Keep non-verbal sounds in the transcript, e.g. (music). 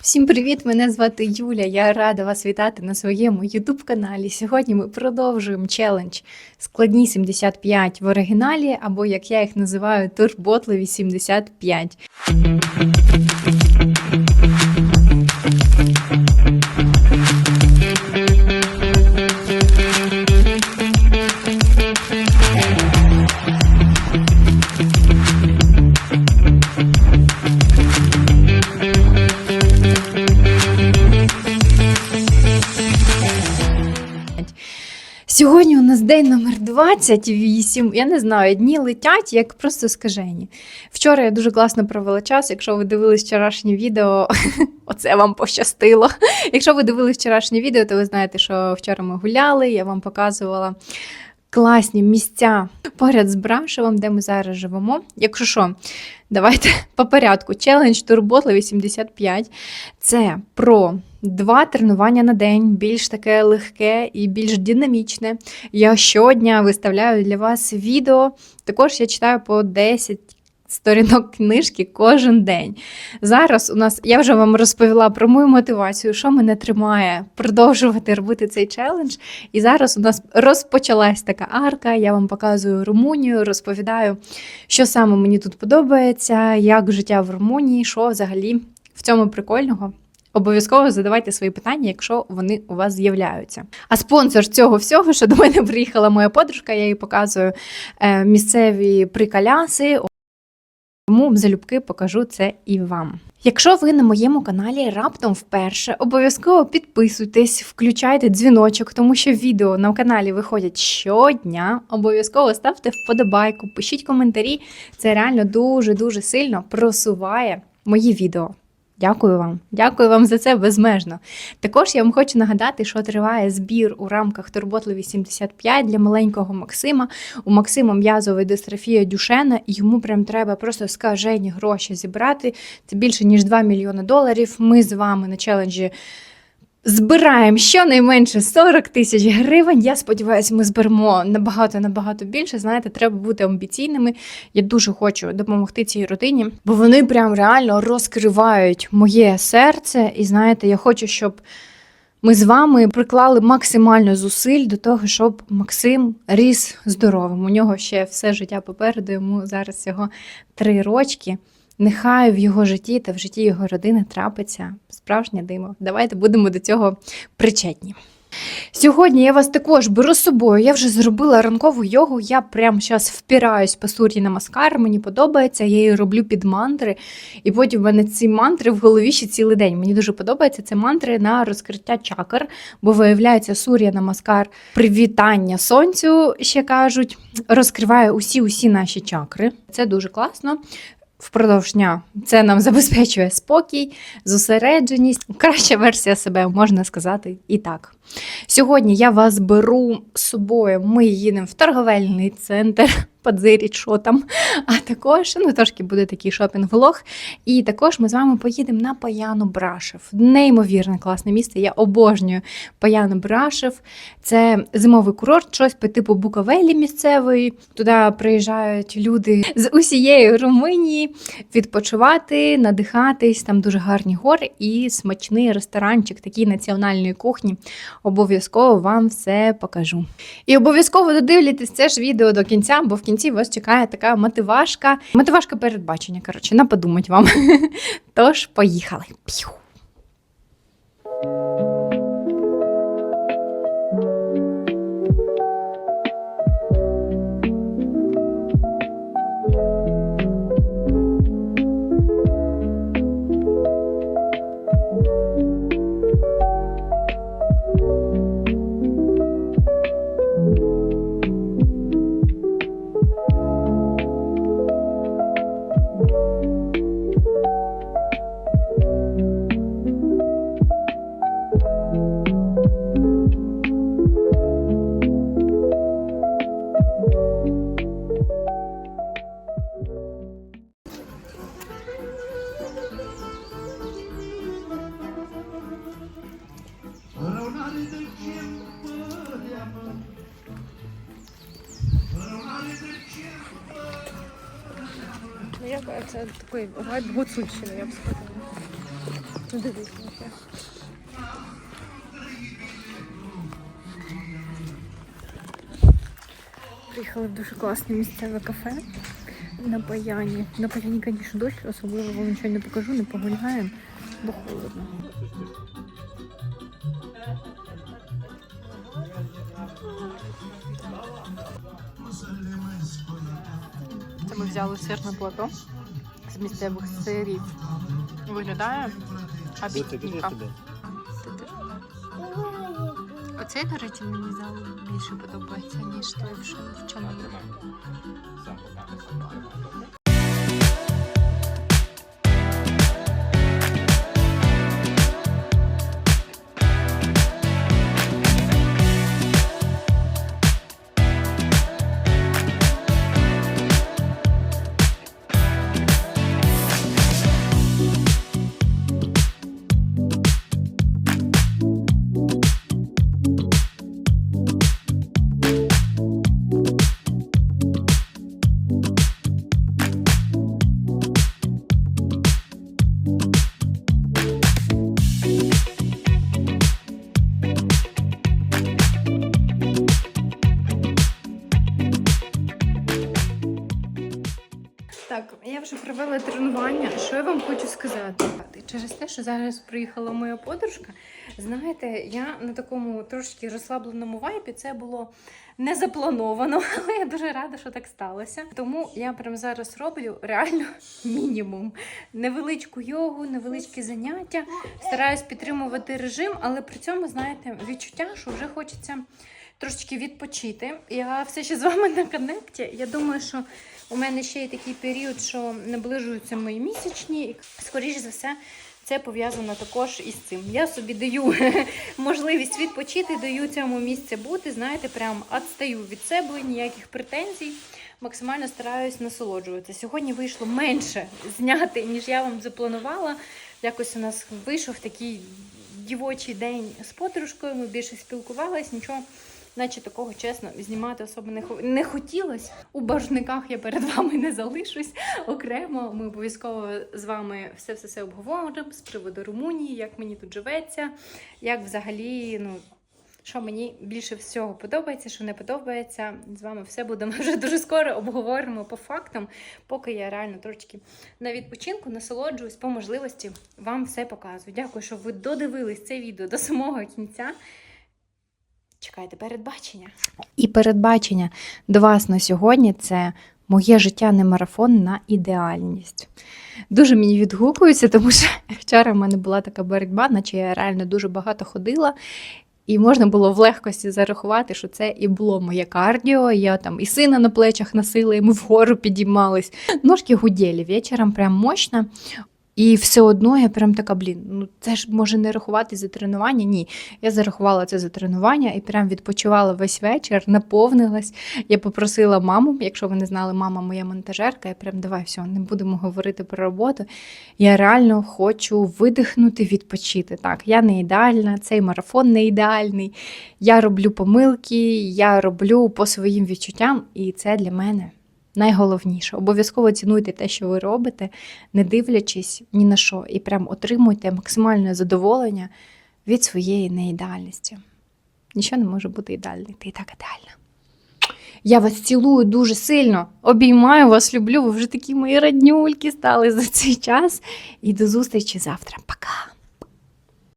Всім привіт! Мене звати Юля. Я рада вас вітати на своєму youtube каналі. Сьогодні ми продовжуємо челендж складні 75 в оригіналі, або як я їх називаю, турботливі 75. Сьогодні у нас день номер 28. Я не знаю, дні летять як просто скажені. Вчора я дуже класно провела час. Якщо ви дивились вчорашнє відео, (laughs) оце вам пощастило. Якщо ви дивились вчорашнє відео, то ви знаєте, що вчора ми гуляли, я вам показувала класні місця поряд з Брашевом, де ми зараз живемо. Якщо що, давайте (laughs) по порядку. Челендж Турботла 85. Це про два тренування на день, більш таке легке і більш динамічне. Я щодня виставляю для вас відео. Також я читаю по 10 сторінок книжки кожен день. Зараз у нас я вже вам розповіла про мою мотивацію, що мене тримає продовжувати робити цей челендж. І зараз у нас розпочалась така арка. Я вам показую Румунію, розповідаю, що саме мені тут подобається, як життя в Румунії, що взагалі в цьому прикольного. Обов'язково задавайте свої питання, якщо вони у вас з'являються. А спонсор цього всього, що до мене приїхала моя подружка, я їй показую е, місцеві приколяси. Тому залюбки покажу це і вам. Якщо ви на моєму каналі раптом вперше, обов'язково підписуйтесь, включайте дзвіночок, тому що відео на каналі виходять щодня. Обов'язково ставте вподобайку, пишіть коментарі. Це реально дуже-дуже сильно просуває мої відео. Дякую вам, дякую вам за це безмежно. Також я вам хочу нагадати, що триває збір у рамках Турботливі 75 для маленького Максима. У Максима м'язова дистрофія Дюшена, і йому прям треба просто скажені гроші зібрати. Це більше ніж 2 мільйони доларів. Ми з вами на челенджі. Збираємо щонайменше 40 тисяч гривень. Я сподіваюся, ми зберемо набагато набагато більше. Знаєте, треба бути амбіційними. Я дуже хочу допомогти цій родині, бо вони прям реально розкривають моє серце. І знаєте, я хочу, щоб ми з вами приклали максимально зусиль до того, щоб Максим ріс здоровим. У нього ще все життя попереду. Йому зараз всього три рочки. Нехай в його житті та в житті його родини трапиться справжнє диво. Давайте будемо до цього причетні. Сьогодні я вас також беру з собою. Я вже зробила ранкову йогу. Я прямо зараз впираюсь по сур'ї на маскар. Мені подобається, я її роблю під мантри. І потім в мене ці мантри в голові ще цілий день. Мені дуже подобається це мантри на розкриття чакр, бо виявляється, сур'я на маскар привітання сонцю, ще кажуть, розкриває усі усі наші чакри. Це дуже класно впродовж дня. Це нам (laughs) забезпечує спокій, зосередженість. Краща версія себе, можна сказати, і так. Сьогодні я вас беру з собою. Ми їдемо в торговельний центр. (laughs) Подзиріть, що там. А також, ну трошки буде такий шопінг-влог. І також ми з вами поїдемо на Паяну Брашев. Неймовірне класне місце. Я обожнюю Паяну Брашев. Це зимовий курорт, щось по типу Буковелі місцевої. Туди приїжджають люди з усієї Румунії відпочивати, надихатись. Там дуже гарні гори і смачний ресторанчик, такий національної кухні. Обов'язково вам все покажу. І обов'язково додивлюйтесь це ж відео до кінця, бо в кінці вас чекає така мотивашка. Мотивашка передбачення, коротше, на подумать вам. (laughs) Тож, поїхали. П'ю. Ну, як це такий вайб гуцульщини, я б сказала. Ну, дивись. Приїхали в дуже класне місцеве кафе на Паяні. На Паяні, звісно, дощ, особливо вам нічого не покажу, не погуляємо, бо холодно. Це ми взяли сирне плато з місцевих сирів. Виглядає апетитненько. Оцей, до речі, мені зал більше подобається, ніж той в чому. Провела тренування. Що я вам хочу сказати? Через те, що зараз приїхала моя подружка, знаєте, я на такому трошки розслабленому вайпі це було не заплановано, (laughs) але я дуже рада, що так сталося. Тому я прямо зараз роблю реально (laughs) мінімум. Невеличку йогу, невеличкі заняття. Стараюсь підтримувати режим, але при цьому, знаєте, відчуття, що вже хочеться трошечки відпочити. Я все ще з вами на коннекті. Я думаю, що у мене ще є такий період, що наближуються мої місячні, і скоріш за все. Це пов'язано також із цим. Я собі даю (laughs) можливість відпочити, даю цьому місце бути. Знаєте, прям відстаю від себе, ніяких претензій. Максимально стараюсь насолоджуватися. Сьогодні вийшло менше зняти, ніж я вам запланувала. Якось у нас вийшов такий дівочий день з подружкою. Ми більше спілкувалися, нічого наче такого чесно знімати особо не, не хотілося. У бажниках я перед вами не залишусь окремо. Ми обов'язково з вами все все все обговоримо з приводу Румунії, як мені тут живеться, як взагалі, ну. Що мені більше всього подобається, що не подобається. З вами все будемо вже дуже скоро обговоримо по фактам, поки я реально трошки на відпочинку насолоджуюсь по можливості вам все показую. Дякую, що ви додивились це відео до самого кінця. Чекайте передбачення. І передбачення до вас на сьогодні це моє життя не марафон на ідеальність. Дуже мені відгукується, тому що (laughs) вчора в мене була така боротьба, наче я реально дуже багато ходила. І можна було в легкості зарахувати, що це і було моє кардіо. Я там і сина на плечах носила, і ми вгору підіймались. Ножки гуділи вечором, прям мощно. І все одно я прям така, блін, ну це ж може не рахувати за тренування. Ні, я зарахувала це за тренування і прям відпочивала весь вечір, наповнилась. Я попросила маму, якщо ви не знали, мама моя монтажерка, я прям давай все, не будемо говорити про роботу. Я реально хочу видихнути, відпочити. Так, я не ідеальна, цей марафон не ідеальний. Я роблю помилки, я роблю по своїм відчуттям, і це для мене найголовніше. Обов'язково цінуйте те, що ви робите, не дивлячись ні на що, і прям отримуйте максимальне задоволення від своєї неідеальності. Нічого не може бути ідеальним, ти і так ідеальна. Я вас цілую дуже сильно, обіймаю вас, люблю. Ви вже такі мої раднюльки стали за цей час. І до зустрічі завтра. Пока!